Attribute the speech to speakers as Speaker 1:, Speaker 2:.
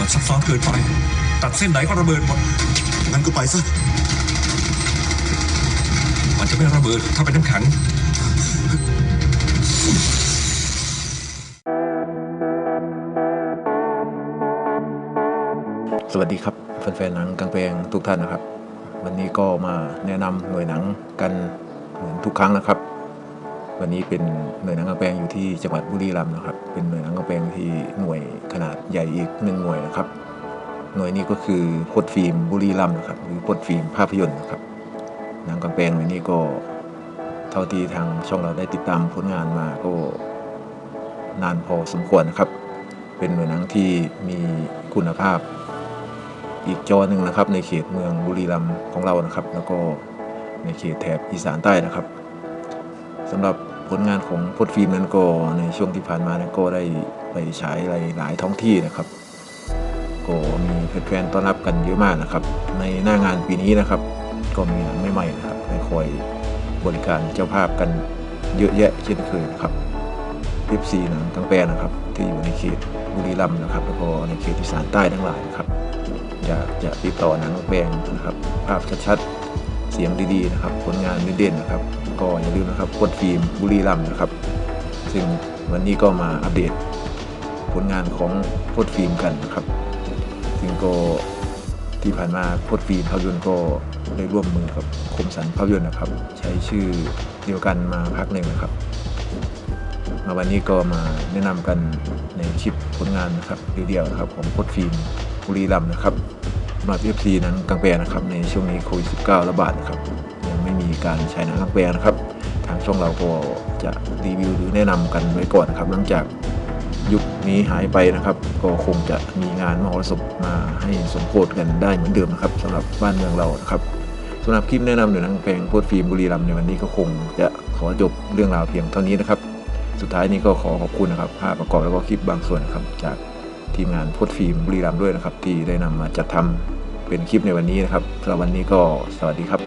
Speaker 1: มันซับซ้อนเกินไป ตัดเส้นไหนก็ระเบิดหมด
Speaker 2: งั้นก็ไปซะ
Speaker 1: มันจะไม่ระเบิดถ้าเป็นน้ำแข็ง
Speaker 3: สวัสดีครับแฟนๆหนังกลางแปลงทุกท่านนะครับ วันนี้ก็มาแนะนำหน่วยหนังกันเหมือนทุกครั้งนะครับ วันนี้เป็นหน่วยหนังกลางแปลงอยู่ที่จังหวัดบุรีรัมย์นะครับ เป็นหน่วยหนังกลางแปลงที่หน่วยขนาดใหญ่อีกหนึ่งหน่วยนะครับ หน่วยนี้ก็คือพดฟิล์มบุรีรัมย์นะครับหรือพดฟิล์มภาพยนตร์นะครับหนังกลางแปลงหน่วยนี้ก็เท่าที่ทางช่องเราได้ติดตามผลงานมาก็นานพอสมควรนะครับ เป็นหน่วยหนังที่มีคุณภาพอีกจอหนึ่งนะครับ ในเขตเมืองบุรีรัมย์ของเรานะครับ แล้วก็ในเขตแถบอีสานใต้นะครับสำหรับ ผลงานของพดฟิล์มนั้นก็ในช่วงที่ผ่านมานั้นก็ได้ไปฉายหลายหลายท้องที่นะครับก็มีแฟนๆต้อนรับกันเยอะมากนะครับ ในหน้างานปีนี้นะครับ ก็มีหนังใหม่ๆนะครับให้คอยบริการเจ้าภาพกันเยอะแยะเช่นเคยนะครับ FC หนังทั้งแปลนะครับ ที่อยู่ในเขตบุรีรัมย์นะครับ แล้วก็ในเขตอีสานใต้ทั้งหลายนะครับอยากจะติดต่อหนังแปลงนะครับ ภาพชัดๆเสียงดีๆนะครับ ผลงานเด่นๆนะครับ ก็อย่าลืมนะครับกดฟิล์มบุรีรัมนะครับ ซึ่งวันนี้ก็มาอัปเดตผลงานของพดฟิล์มกันนะครับ ซึ่งก็ที่ผ่านมาพดฟิล์มภาพยนตร์ก็ได้ร่วมมือกับคมสันภาพยนตร์นะครับ ใช้ชื่อเดียวกันมาพักหนึ่งนะครับมาวันนี้ก็มาแนะนำกันในคลิปผลงานนะครับเดียวๆนะครับของพดฟิล์มบุรีรัมนะครับสำหรับ FC หนังกลางแปลนะครับในช่วงนี้โควิด19ระบาดนะครับ มีการฉายหนักแปลงนะครับ ทางช่องเราก็จะรีวิวหรือแนะนำกันไว้ก่อนนะครับ หลังจากยุคนี้หายไปนะครับ ก็คงจะมีงานมหรสพมาให้สมโพธกันได้เหมือนเดิมนะครับสำหรับบ้านเมืองเรานะครับสำหรับคลิปแนะนำหน่วยหนังกแปลงโพดฟิล์มบุรีรัมย์ในวันนี้ก็คงจะขอจบเรื่องราวเพียงเท่านี้นะครับ สุดท้ายนี้ก็ขอขอบคุณนะครับภาพประกอบแล้วก็คลิปบางส่วนนครับจากทีมงานพดฟิล์มบุรีรัมย์ด้วยนะครับ ที่ได้นำมาจัดทำ เป็นคลิปในวันนี้นะครับสำหรับวันนี้ก็สวัสดีครับ